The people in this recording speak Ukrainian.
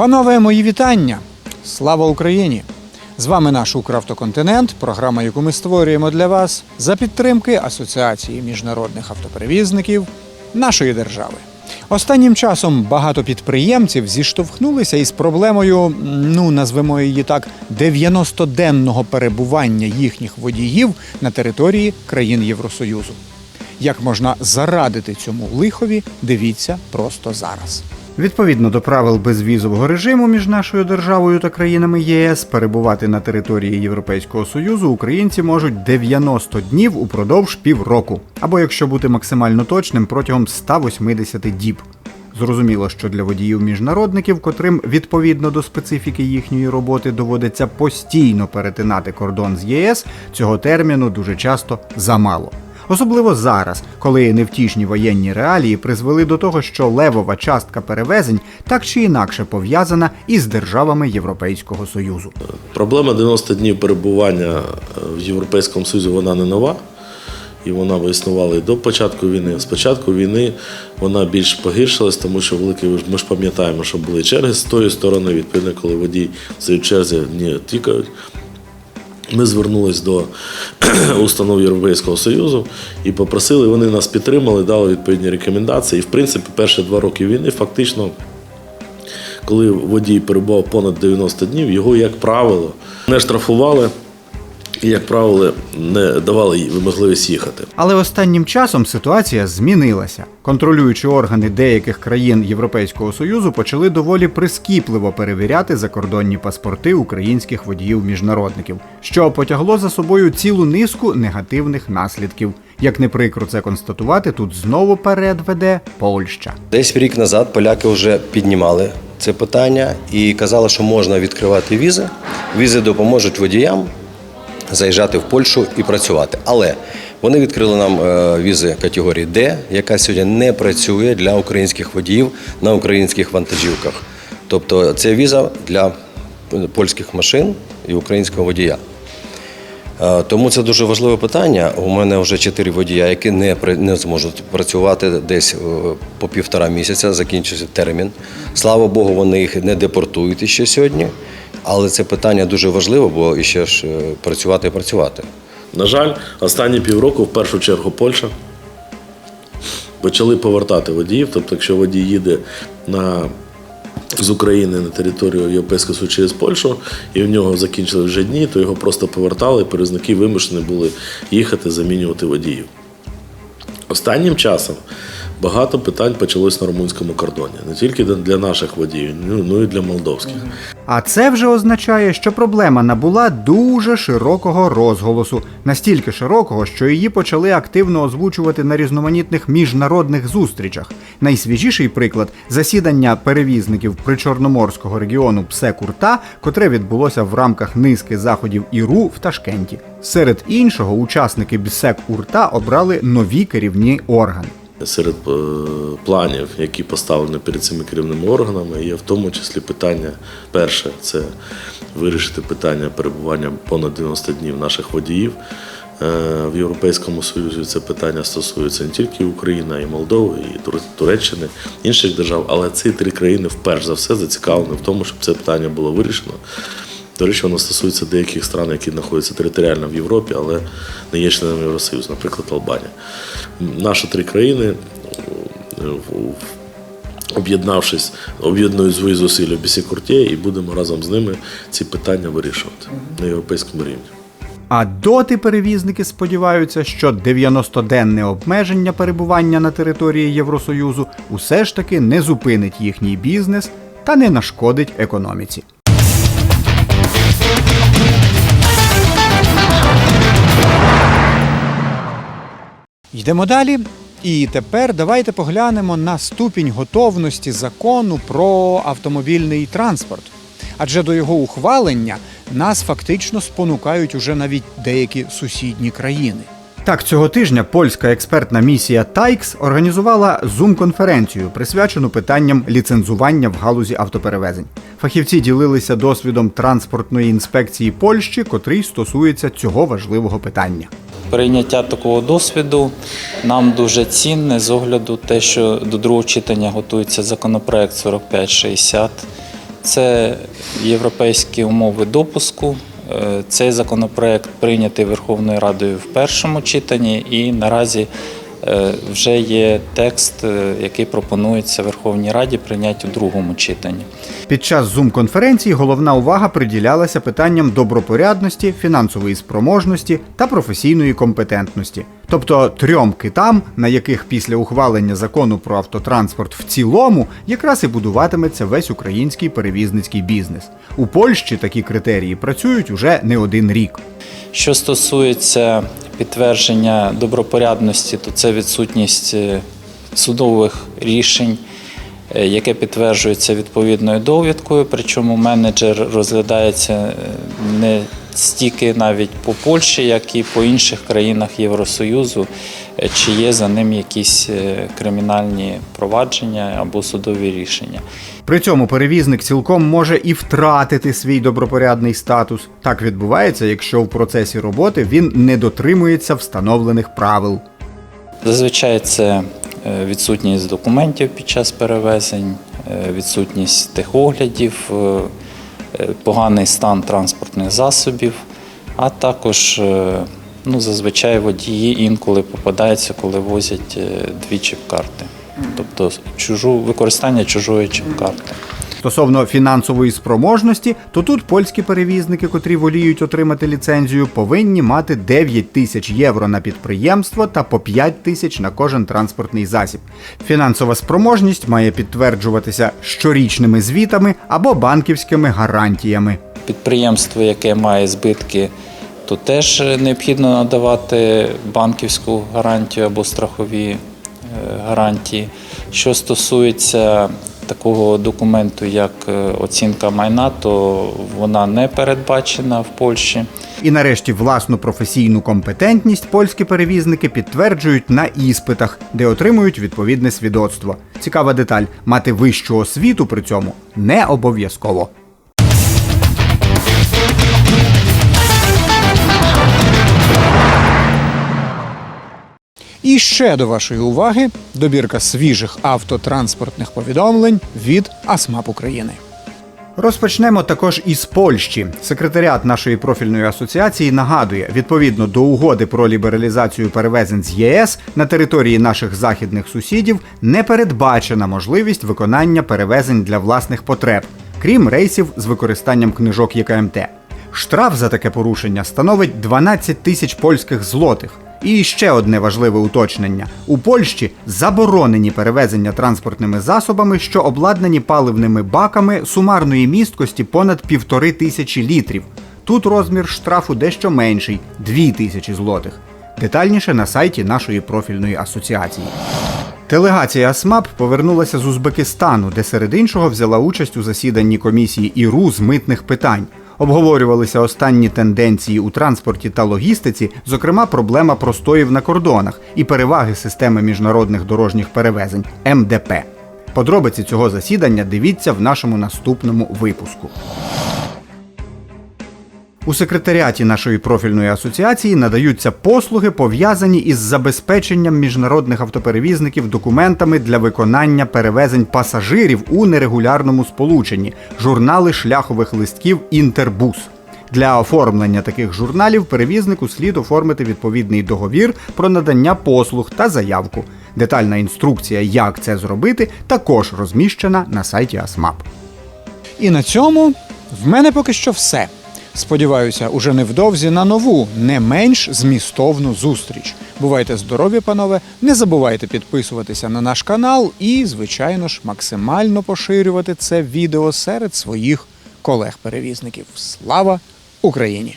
Панове, мої вітання! Слава Україні! З вами наш Укравтоконтинент, програма, яку ми створюємо для вас за підтримки Асоціації міжнародних автоперевізників нашої держави. Останнім часом багато підприємців зіштовхнулися із проблемою, ну назвемо її так, 90-денного перебування їхніх водіїв на території країн Євросоюзу. Як можна зарадити цьому лихові, дивіться просто зараз. Відповідно до правил безвізового режиму між нашою державою та країнами єС, перебувати на території Європейського союзу українці можуть 90 днів упродовж півроку, або якщо бути максимально точним, протягом 180 діб. Зрозуміло, що для водіїв міжнародників, котрим відповідно до специфіки їхньої роботи доводиться постійно перетинати кордон з ЄС, цього терміну дуже часто замало. Особливо зараз, коли невтішні воєнні реалії призвели до того, що левова частка перевезень так чи інакше пов'язана із державами Європейського Союзу. Проблема 90 днів перебування е, в Європейському Союзі вона не нова. І вона існувала і до початку війни. З початку війни вона більш погіршилась, тому що великі ми ж пам'ятаємо, що були черги з тої сторони, відповідно, коли водій в цій черзі не тікають. Ми звернулись до установ Європейського Союзу і попросили, вони нас підтримали, дали відповідні рекомендації. І, в принципі, перші два роки війни фактично коли водій перебував понад 90 днів, його, як правило, не штрафували і, як правило, не давали їй можливість їхати. Але останнім часом ситуація змінилася. Контролюючі органи деяких країн Європейського Союзу почали доволі прискіпливо перевіряти закордонні паспорти українських водіїв-міжнародників, що потягло за собою цілу низку негативних наслідків. Як не прикро це констатувати, тут знову перед веде Польща. Десь рік назад поляки вже піднімали це питання і казали, що можна відкривати візи. Візи допоможуть водіям заїжджати в Польщу і працювати. Але вони відкрили нам е, візи категорії Д, яка сьогодні не працює для українських водіїв на українських вантажівках. Тобто це віза для польських машин і українського водія. Е, Тому це дуже важливе питання. У мене вже чотири водія, які не, не зможуть працювати десь е, по півтора місяця, закінчився термін. Слава Богу, вони їх не депортують іще сьогодні. Але це питання дуже важливе, бо іще ж е, працювати і працювати. На жаль, останні півроку, в першу чергу, Польща почали повертати водіїв. Тобто, якщо водій їде на, з України на територію Європейського Союзу через Польщу, і в нього закінчили вже дні, то його просто повертали, і перевізники вимушені були їхати, замінювати водіїв. Останнім часом багато питань почалось на румунському кордоні, не тільки для наших водіїв, ну ну і для молдовських. А це вже означає, що проблема набула дуже широкого розголосу, настільки широкого, що її почали активно озвучувати на різноманітних міжнародних зустрічах. Найсвіжіший приклад засідання перевізників причорноморського регіону Псе-Курта, котре відбулося в рамках низки заходів ІРУ в Ташкенті. Серед іншого, учасники Псе-Курта обрали нові керівні органи. Серед е, планів, які поставлені перед цими керівними органами, є в тому числі питання перше це вирішити питання перебування понад 90 днів наших водіїв е, в Європейському Союзі. Це питання стосується не тільки України, й Молдови, і Тур- Туреччини, інших держав. Але ці три країни вперше за все зацікавлені в тому, щоб це питання було вирішено. До речі, воно стосується деяких стран, які знаходяться територіально в Європі, але не є членами Євросоюзу, наприклад, Албанія. Наші три країни, е, об'єднавшись, об'єднують свої зусилля в Бісікурті і будемо разом з ними ці питання вирішувати на європейському рівні. А доти перевізники сподіваються, що 90-денне обмеження перебування на території Євросоюзу усе ж таки не зупинить їхній бізнес та не нашкодить економіці. Йдемо далі. І тепер давайте поглянемо на ступінь готовності закону про автомобільний транспорт. Адже до його ухвалення нас фактично спонукають уже навіть деякі сусідні країни. Так, цього тижня польська експертна місія TAIX організувала зум-конференцію, присвячену питанням ліцензування в галузі автоперевезень. Фахівці ділилися досвідом транспортної інспекції Польщі, котрий стосується цього важливого питання. Прийняття такого досвіду нам дуже цінне з огляду те, що до другого читання готується законопроект 4560, Це європейські умови допуску. Цей законопроект прийнятий Верховною Радою в першому читанні, і наразі е, вже є текст, е, який пропонується Верховній Раді прийняти у другому читанні. Під час зум-конференції головна увага приділялася питанням добропорядності, фінансової спроможності та професійної компетентності, тобто трьом китам, на яких після ухвалення закону про автотранспорт в цілому якраз і будуватиметься весь український перевізницький бізнес. У Польщі такі критерії працюють уже не один рік. Що стосується підтвердження добропорядності, то це відсутність е, судових рішень, е, яке підтверджується відповідною довідкою. Причому менеджер розглядається е, не стільки навіть по Польщі, як і по інших країнах Євросоюзу, е, чи є за ним якісь е, кримінальні провадження або судові рішення. При цьому перевізник цілком може і втратити свій добропорядний статус. Так відбувається, якщо в процесі роботи він не дотримується встановлених правил. Зазвичай це е, відсутність документів під час перевезень, відсутність техоглядів, е, е, поганий стан транспортних засобів, а також е, ну, зазвичай водії інколи попадаються, коли возять е, дві чіп-карти, тобто чужу, використання чужої чіп-карти. Стосовно фінансової спроможності, то тут польські перевізники, котрі воліють отримати ліцензію, повинні мати 9 тисяч євро на підприємство та по 5 тисяч на кожен транспортний засіб. Фінансова спроможність має підтверджуватися щорічними звітами або банківськими гарантіями. Підприємство, яке має збитки, то теж необхідно надавати банківську гарантію або страхові е, гарантії. Що стосується такого документу, як е, оцінка майна, то вона не передбачена в Польщі. І нарешті власну професійну компетентність польські перевізники підтверджують на іспитах, де отримують відповідне свідоцтво. Цікава деталь: мати вищу освіту при цьому не обов'язково. І ще до вашої уваги добірка свіжих автотранспортних повідомлень від АСМАП України. Розпочнемо також із Польщі. Секретаріат нашої профільної асоціації нагадує, відповідно до угоди про лібералізацію перевезень з ЄС на території наших західних сусідів не передбачена можливість виконання перевезень для власних потреб, крім рейсів з використанням книжок ЄКМТ. Штраф за таке порушення становить 12 тисяч польських злотих. І ще одне важливе уточнення: у Польщі заборонені перевезення транспортними засобами, що обладнані паливними баками сумарної місткості понад півтори тисячі літрів. Тут розмір штрафу дещо менший дві тисячі злотих. Детальніше на сайті нашої профільної асоціації. Делегація СМАП повернулася з Узбекистану, де серед іншого взяла участь у засіданні комісії ІРУ з митних питань. Обговорювалися останні тенденції у транспорті та логістиці, зокрема проблема простоїв на кордонах і переваги системи міжнародних дорожніх перевезень МДП. Подробиці цього засідання дивіться в нашому наступному випуску. У секретаріаті нашої профільної асоціації надаються послуги, пов'язані із забезпеченням міжнародних автоперевізників документами для виконання перевезень пасажирів у нерегулярному сполученні, журнали шляхових листків Інтербус. Для оформлення таких журналів перевізнику слід оформити відповідний договір про надання послуг та заявку. Детальна інструкція, як це зробити, також розміщена на сайті АСМАП. І на цьому в мене поки що все. Сподіваюся, уже невдовзі на нову, не менш змістовну зустріч. Бувайте здорові, панове! Не забувайте підписуватися на наш канал і, звичайно ж, максимально поширювати це відео серед своїх колег-перевізників. Слава Україні!